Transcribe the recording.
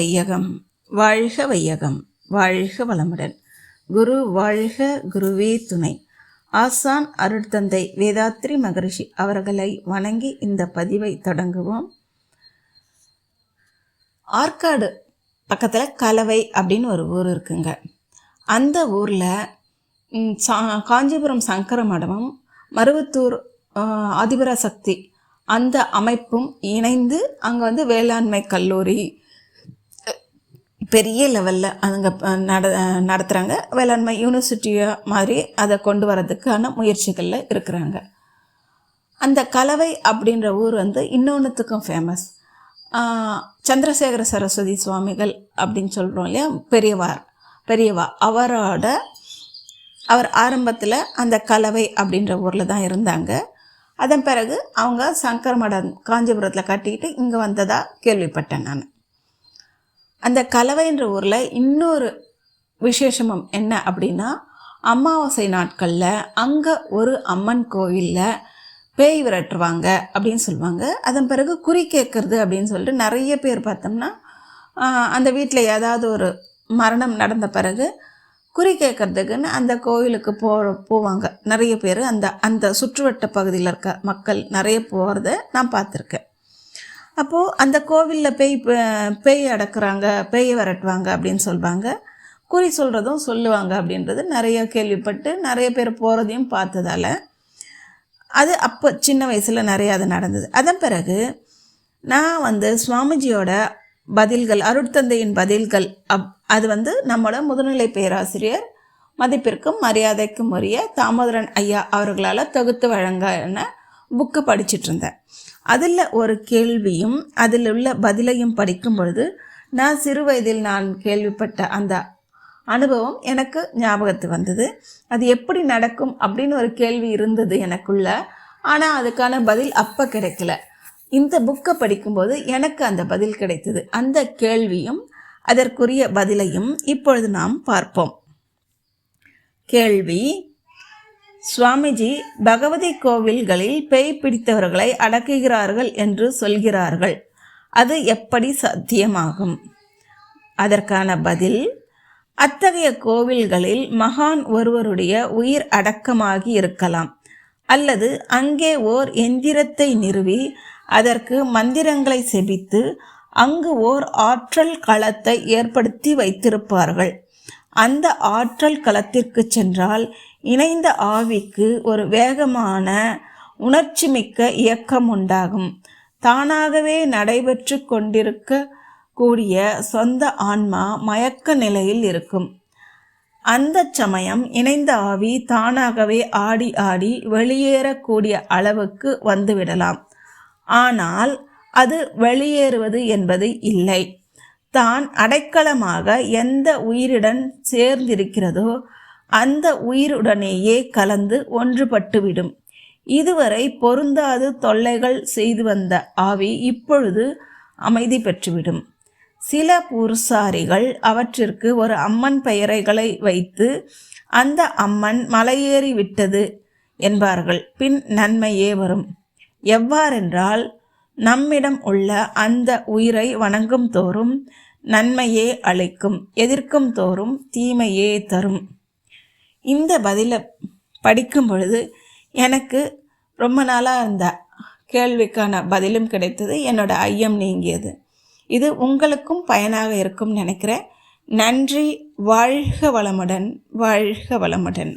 வையகம் வாழ்க வையகம் வாழ்க வளமுடன். குரு வாழ்க குருவே துணை. ஆசான் அருட்தந்தை வேதாத்ரி மகரிஷி அவர்களை வணங்கி இந்த பதிவை தொடங்குவோம். ஆற்காடு பக்கத்தில் கலவை அப்படின்னு ஒரு ஊர் இருக்குங்க. அந்த ஊரில் சா காஞ்சிபுரம் சங்கர மடமும் மருவத்தூர் ஆதிபராசக்தி அந்த அமைப்பும் இணைந்து அங்கே வந்து வேளாண்மை கல்லூரி பெரிய லெவலில் அதுங்க நட நடத்துகிறாங்க வேளாண்மை யூனிவர்சிட்டியாக மாதிரி அதை கொண்டு வரதுக்கான முயற்சிகளில் இருக்கிறாங்க. அந்த கலவை அப்படின்ற ஊர் வந்து இன்னொன்றுத்துக்கும் ஃபேமஸ் சந்திரசேகர சரஸ்வதி சுவாமிகள் அப்படின்னு சொல்கிறோம் இல்லையா? பெரியவார் பெரியவா. அவரோட அவர் ஆரம்பத்தில் அந்த கலவை அப்படின்ற ஊரில் தான் இருந்தாங்க. அதன் பிறகு அவங்க சங்கர மடம் காஞ்சிபுரத்தில் கட்டிக்கிட்டு இங்கே வந்ததாக கேள்விப்பட்டேன் நான். அந்த கலவைன்ற ஊரில் இன்னொரு விசேஷமும் என்ன அப்படின்னா அமாவாசை நாட்களில் அங்கே ஒரு அம்மன் கோவிலில் பேய் விரட்டுவாங்க அப்படின்னு சொல்லுவாங்க. அதன் பிறகு குறி கேட்கறது அப்படின்னு சொல்லிட்டு நிறைய பேர் பார்த்தோம்னா அந்த வீட்டில் ஏதாவது ஒரு மரணம் நடந்த பிறகு குறி கேட்கறதுக்குன்னு அந்த கோவிலுக்கு போ போவாங்க. நிறைய பேர் அந்த அந்த சுற்றுவட்ட பகுதியில் இருக்க மக்கள் நிறைய போகிறத நான் பார்த்துருக்கேன். அப்போது அந்த கோவிலில் பேய் பேய் அடக்குறாங்க பேயை விரட்டுவாங்க அப்படின்னு சொல்லுவாங்க குறி சொல்கிறதும் சொல்லுவாங்க அப்படின்றது நிறைய கேள்விப்பட்டு நிறைய பேர் போகிறதையும் பார்த்ததால அது அப்போ சின்ன வயசில் நிறைய அது நடந்தது. அதன் பிறகு நான் வந்து சுவாமிஜியோட பதில்கள் அருட்தந்தையின் பதில்கள் அப் அது வந்து நம்மளோட முதுநிலை பேராசிரியர் மதிப்பிற்கும் மரியாதைக்கும் உரிய தாமோதரன் ஐயா அவர்களால் தொகுத்து வழங்கின புக்கு படிச்சிட்டு இருந்தேன் அதில் ஒரு கேள்வியும் அதில் உள்ள பதிலையும் படிக்கும் பொழுது நான் சிறு வயதில் நான் கேள்விப்பட்ட அந்த அனுபவம் எனக்கு ஞாபகத்து வந்தது. அது எப்படி நடக்கும் அப்படின்னு ஒரு கேள்வி இருந்தது எனக்குள்ள. ஆனால் அதுக்கான பதில் அப்போ கிடைக்கல. இந்த புக்கை படிக்கும்போது எனக்கு அந்த பதில் கிடைத்தது. அந்த கேள்வியும் அதற்குரிய பதிலையும் இப்பொழுது நாம் பார்ப்போம். கேள்வி சுவாமிஜி பகவதி கோவில்களில் பேய் பிடித்தவர்களை அடக்குகிறார்கள் என்று சொல்கிறார்கள். அது எப்படி சாத்தியமாகும்? அதற்கான பதில் அத்தகைய கோவில்களில் மகான் ஒருவருடைய உயிர் அடக்கமாகி இருக்கலாம் அல்லது அங்கே ஓர் எந்திரத்தை நிறுவி அதற்கு மந்திரங்களை செபித்து அங்கு ஓர் ஆற்றல் களத்தை ஏற்படுத்தி வைத்திருப்பார்கள். அந்த ஆற்றல் களத்திற்கு சென்றால் இணைந்த ஆவிக்கு ஒரு வேகமான உணர்ச்சிமிக்க இயக்கம் உண்டாகும். தானாகவே நடைபெற்று கொண்டிருக்க கூடிய சொந்த ஆன்மா மயக்க நிலையில் இருக்கும். அந்த சமயம் இணைந்த ஆவி தானாகவே ஆடி ஆடி வெளியேறக்கூடிய அளவுக்கு வந்துவிடலாம். ஆனால் அது வெளியேறுவது என்பது இல்லை. தான் அடைக்கலமாக எந்த உயிருடன் சேர்ந்திருக்கிறதோ அந்த உயிருடனேயே கலந்து ஒன்றுபட்டுவிடும். இதுவரை பொருந்தாது தொல்லைகள் செய்து வந்த ஆவி இப்பொழுது அமைதி பெற்றுவிடும். சில பூர்சாரிகள் அவற்றிற்கு ஒரு அம்மன் பெயரைகளை வைத்து அந்த அம்மன் மலையேறி விட்டது என்பார்கள். பின் நன்மையே வரும். எவ்வாறென்றால் நம்மிடம் உள்ள அந்த உயிரை வணங்கும் தோறும் நன்மையே அளிக்கும் எதிர்க்கும் தோறும் தீமையே தரும். இந்த பதிலை படிக்கும் பொழுது எனக்கு ரொம்ப நாளாக இருந்த கேள்விக்கான பதிலும் கிடைத்தது என்னோட ஐயம் நீங்கியது. இது உங்களுக்கும் பயனாக இருக்கும் நினைக்கிறேன். நன்றி வாழ்க வளமுடன் வாழ்க வளமுடன்.